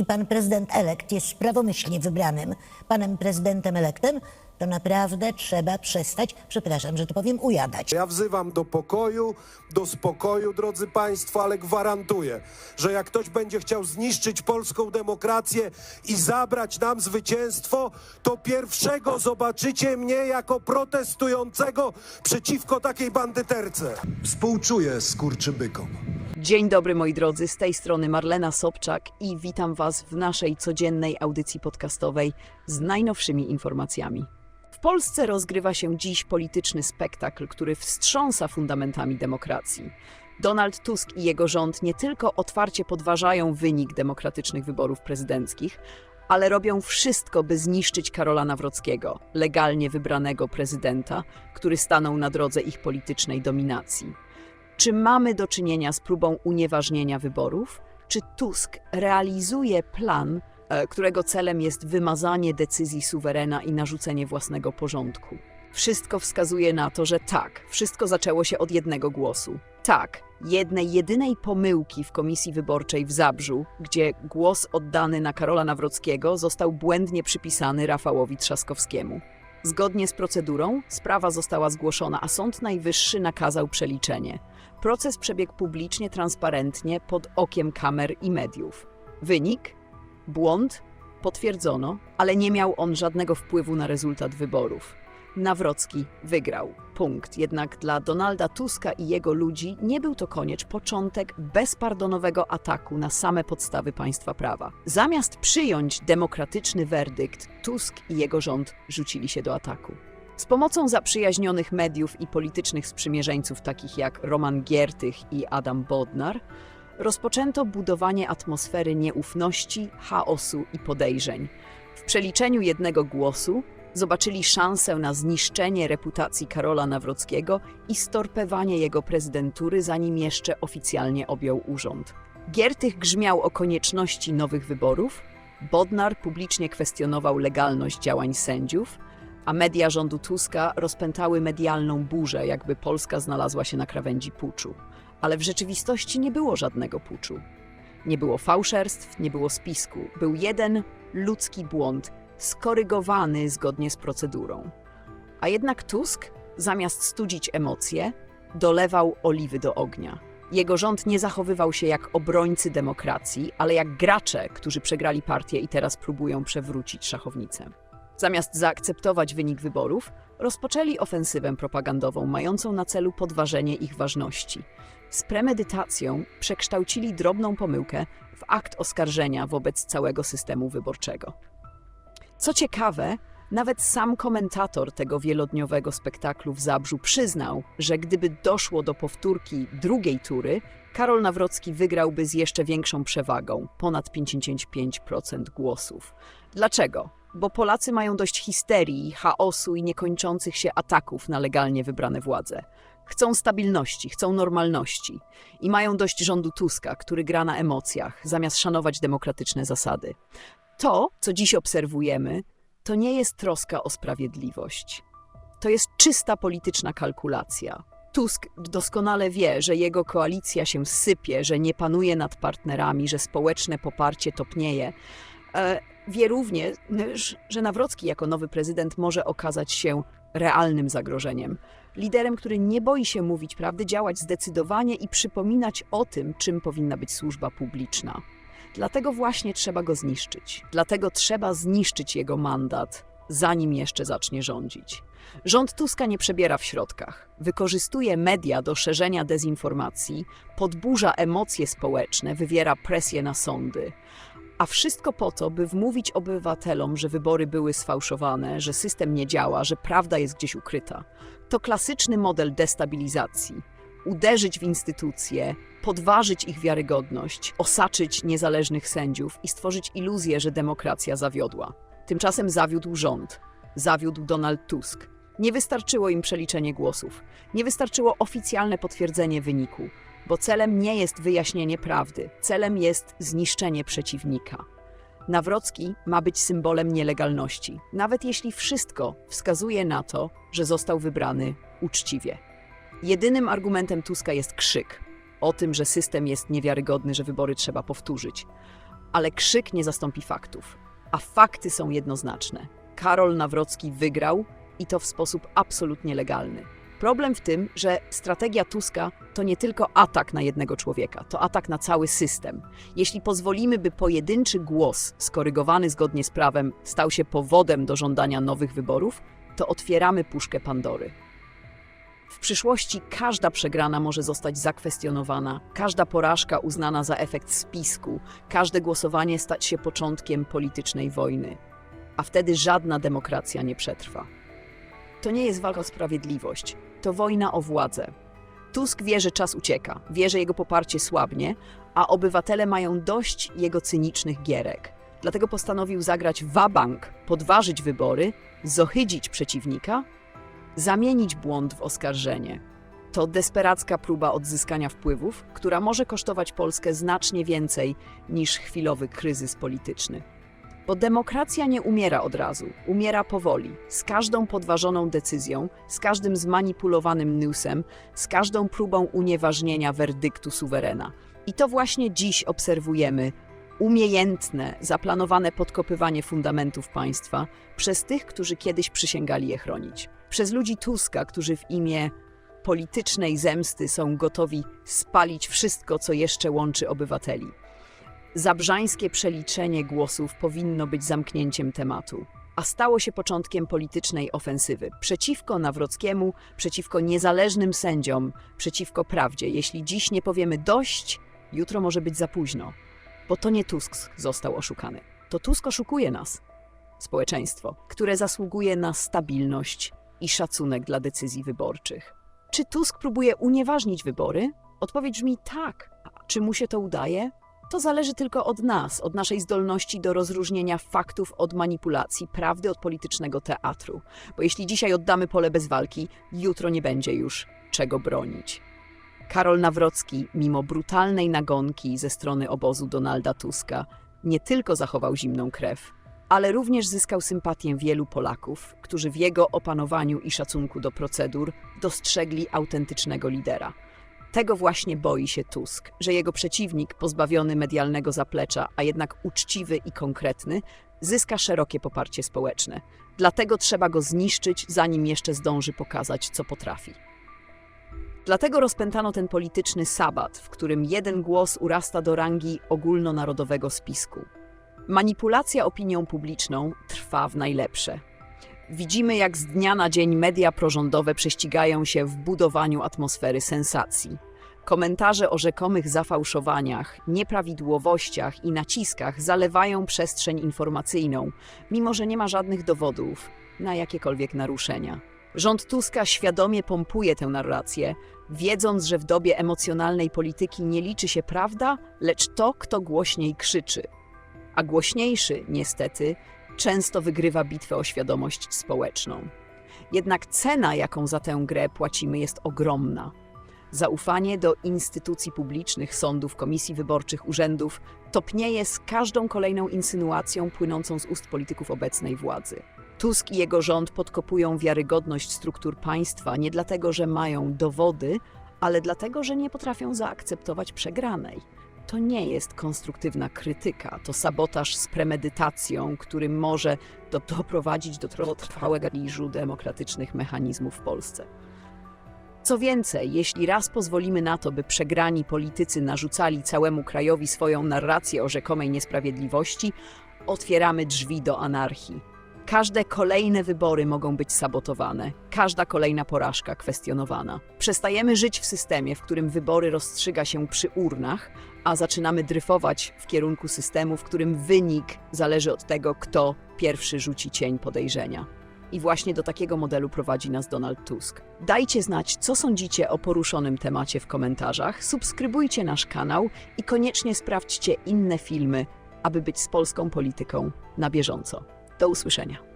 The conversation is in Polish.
i pan prezydent elekt jest prawomyślnie wybranym panem prezydentem elektem, to naprawdę trzeba przestać, przepraszam, że to powiem, ujadać. Ja wzywam do pokoju, do spokoju, drodzy Państwo, ale gwarantuję, że jak ktoś będzie chciał zniszczyć polską demokrację i zabrać nam zwycięstwo, to pierwszego zobaczycie mnie jako protestującego przeciwko takiej bandyterce. Współczuję skurczybykom. Dzień dobry moi drodzy, z tej strony Marlena Sobczak i witam Was w naszej codziennej audycji podcastowej z najnowszymi informacjami. W Polsce rozgrywa się dziś polityczny spektakl, który wstrząsa fundamentami demokracji. Donald Tusk i jego rząd nie tylko otwarcie podważają wynik demokratycznych wyborów prezydenckich, ale robią wszystko, by zniszczyć Karola Nawrockiego, legalnie wybranego prezydenta, który stanął na drodze ich politycznej dominacji. Czy mamy do czynienia z próbą unieważnienia wyborów? Czy Tusk realizuje plan, e, którego celem jest wymazanie decyzji suwerena i narzucenie własnego porządku? Wszystko wskazuje na to, że tak, wszystko zaczęło się od jednego głosu. Tak, jednej jedynej pomyłki w komisji wyborczej w Zabrzu, gdzie głos oddany na Karola Nawrockiego został błędnie przypisany Rafałowi Trzaskowskiemu. Zgodnie z procedurą sprawa została zgłoszona, a Sąd Najwyższy nakazał przeliczenie. Proces przebiegł publicznie, transparentnie, pod okiem kamer i mediów. Wynik? Błąd? Potwierdzono, ale nie miał on żadnego wpływu na rezultat wyborów. Nawrocki wygrał. Punkt. Jednak dla Donalda Tuska i jego ludzi nie był to koniec, początek bezpardonowego ataku na same podstawy państwa prawa. Zamiast przyjąć demokratyczny werdykt, Tusk i jego rząd rzucili się do ataku. Z pomocą zaprzyjaźnionych mediów i politycznych sprzymierzeńców takich jak Roman Giertych i Adam Bodnar, rozpoczęto budowanie atmosfery nieufności, chaosu i podejrzeń. W przeliczeniu jednego głosu zobaczyli szansę na zniszczenie reputacji Karola Nawrockiego i storpewanie jego prezydentury, zanim jeszcze oficjalnie objął urząd. Giertych grzmiał o konieczności nowych wyborów, Bodnar publicznie kwestionował legalność działań sędziów, a media rządu Tuska rozpętały medialną burzę, jakby Polska znalazła się na krawędzi puczu. Ale w rzeczywistości nie było żadnego puczu. Nie było fałszerstw, nie było spisku. Był jeden ludzki błąd, skorygowany zgodnie z procedurą. A jednak Tusk, zamiast studzić emocje, dolewał oliwy do ognia. Jego rząd nie zachowywał się jak obrońcy demokracji, ale jak gracze, którzy przegrali partię i teraz próbują przewrócić szachownicę. Zamiast zaakceptować wynik wyborów, rozpoczęli ofensywę propagandową mającą na celu podważenie ich ważności. Z premedytacją przekształcili drobną pomyłkę w akt oskarżenia wobec całego systemu wyborczego. Co ciekawe, nawet sam komentator tego wielodniowego spektaklu w Zabrzu przyznał, że gdyby doszło do powtórki drugiej tury, Karol Nawrocki wygrałby z jeszcze większą przewagą ponad 55% głosów. Dlaczego? Bo Polacy mają dość histerii, chaosu i niekończących się ataków na legalnie wybrane władze. Chcą stabilności, chcą normalności i mają dość rządu Tuska, który gra na emocjach, zamiast szanować demokratyczne zasady. To, co dziś obserwujemy, to nie jest troska o sprawiedliwość. To jest czysta polityczna kalkulacja. Tusk doskonale wie, że jego koalicja się sypie, że nie panuje nad partnerami, że społeczne poparcie topnieje. Wie również, że Nawrocki jako nowy prezydent może okazać się realnym zagrożeniem. Liderem, który nie boi się mówić prawdy, działać zdecydowanie i przypominać o tym, czym powinna być służba publiczna. Dlatego właśnie trzeba go zniszczyć. Dlatego trzeba zniszczyć jego mandat, zanim jeszcze zacznie rządzić. Rząd Tuska nie przebiera w środkach. Wykorzystuje media do szerzenia dezinformacji, podburza emocje społeczne, wywiera presję na sądy. A wszystko po to, by wmówić obywatelom, że wybory były sfałszowane, że system nie działa, że prawda jest gdzieś ukryta. To klasyczny model destabilizacji. Uderzyć w instytucje, podważyć ich wiarygodność, osaczyć niezależnych sędziów i stworzyć iluzję, że demokracja zawiodła. Tymczasem zawiódł rząd, zawiódł Donald Tusk. Nie wystarczyło im przeliczenie głosów, nie wystarczyło oficjalne potwierdzenie wyniku, bo celem nie jest wyjaśnienie prawdy, celem jest zniszczenie przeciwnika. Nawrocki ma być symbolem nielegalności, nawet jeśli wszystko wskazuje na to, że został wybrany uczciwie. Jedynym argumentem Tuska jest krzyk o tym, że system jest niewiarygodny, że wybory trzeba powtórzyć. Ale krzyk nie zastąpi faktów. A fakty są jednoznaczne. Karol Nawrocki wygrał i to w sposób absolutnie legalny. Problem w tym, że strategia Tuska to nie tylko atak na jednego człowieka, to atak na cały system. Jeśli pozwolimy, by pojedynczy głos, skorygowany zgodnie z prawem, stał się powodem do żądania nowych wyborów, to otwieramy puszkę Pandory. W przyszłości każda przegrana może zostać zakwestionowana, każda porażka uznana za efekt spisku, każde głosowanie stać się początkiem politycznej wojny, a wtedy żadna demokracja nie przetrwa. To nie jest walka o sprawiedliwość, to wojna o władzę. Tusk wie, że czas ucieka, wie, że jego poparcie słabnie, a obywatele mają dość jego cynicznych gierek. Dlatego postanowił zagrać wabank, podważyć wybory, zohydzić przeciwnika, zamienić błąd w oskarżenie. To desperacka próba odzyskania wpływów, która może kosztować Polskę znacznie więcej niż chwilowy kryzys polityczny. Bo demokracja nie umiera od razu, umiera powoli, z każdą podważoną decyzją, z każdym zmanipulowanym newsem, z każdą próbą unieważnienia werdyktu suwerena. I to właśnie dziś obserwujemy umiejętne, zaplanowane podkopywanie fundamentów państwa przez tych, którzy kiedyś przysięgali je chronić. Przez ludzi Tuska, którzy w imię politycznej zemsty są gotowi spalić wszystko, co jeszcze łączy obywateli. Zabrzańskie przeliczenie głosów powinno być zamknięciem tematu, a stało się początkiem politycznej ofensywy przeciwko Nawrockiemu, przeciwko niezależnym sędziom, przeciwko prawdzie. Jeśli dziś nie powiemy dość, jutro może być za późno, bo to nie Tusk został oszukany. To Tusk oszukuje nas, społeczeństwo, które zasługuje na stabilność i szacunek dla decyzji wyborczych. Czy Tusk próbuje unieważnić wybory? Odpowiedź brzmi tak. Czy mu się to udaje? To zależy tylko od nas, od naszej zdolności do rozróżnienia faktów od manipulacji, prawdy od politycznego teatru. Bo jeśli dzisiaj oddamy pole bez walki, jutro nie będzie już czego bronić. Karol Nawrocki, mimo brutalnej nagonki ze strony obozu Donalda Tuska, nie tylko zachował zimną krew, ale również zyskał sympatię wielu Polaków, którzy w jego opanowaniu i szacunku do procedur dostrzegli autentycznego lidera. Tego właśnie boi się Tusk, że jego przeciwnik, pozbawiony medialnego zaplecza, a jednak uczciwy i konkretny, zyska szerokie poparcie społeczne. Dlatego trzeba go zniszczyć, zanim jeszcze zdąży pokazać, co potrafi. Dlatego rozpętano ten polityczny sabat, w którym jeden głos urasta do rangi ogólnonarodowego spisku. Manipulacja opinią publiczną trwa w najlepsze. Widzimy, jak z dnia na dzień media prorządowe prześcigają się w budowaniu atmosfery sensacji. Komentarze o rzekomych zafałszowaniach, nieprawidłowościach i naciskach zalewają przestrzeń informacyjną, mimo że nie ma żadnych dowodów na jakiekolwiek naruszenia. Rząd Tuska świadomie pompuje tę narrację, wiedząc, że w dobie emocjonalnej polityki nie liczy się prawda, lecz to, kto głośniej krzyczy. A głośniejszy, niestety, często wygrywa bitwę o świadomość społeczną. Jednak cena, jaką za tę grę płacimy, jest ogromna. Zaufanie do instytucji publicznych, sądów, komisji wyborczych, urzędów topnieje z każdą kolejną insynuacją płynącą z ust polityków obecnej władzy. Tusk i jego rząd podkopują wiarygodność struktur państwa nie dlatego, że mają dowody, ale dlatego, że nie potrafią zaakceptować przegranej. To nie jest konstruktywna krytyka, to sabotaż z premedytacją, który może do, doprowadzić do trwałego niżu demokratycznych mechanizmów w Polsce. Co więcej, jeśli raz pozwolimy na to, by przegrani politycy narzucali całemu krajowi swoją narrację o rzekomej niesprawiedliwości, otwieramy drzwi do anarchii. Każde kolejne wybory mogą być sabotowane, każda kolejna porażka kwestionowana. Przestajemy żyć w systemie, w którym wybory rozstrzyga się przy urnach, a zaczynamy dryfować w kierunku systemu, w którym wynik zależy od tego, kto pierwszy rzuci cień podejrzenia. I właśnie do takiego modelu prowadzi nas Donald Tusk. Dajcie znać, co sądzicie o poruszonym temacie w komentarzach, subskrybujcie nasz kanał i koniecznie sprawdźcie inne filmy, aby być z polską polityką na bieżąco. Do usłyszenia.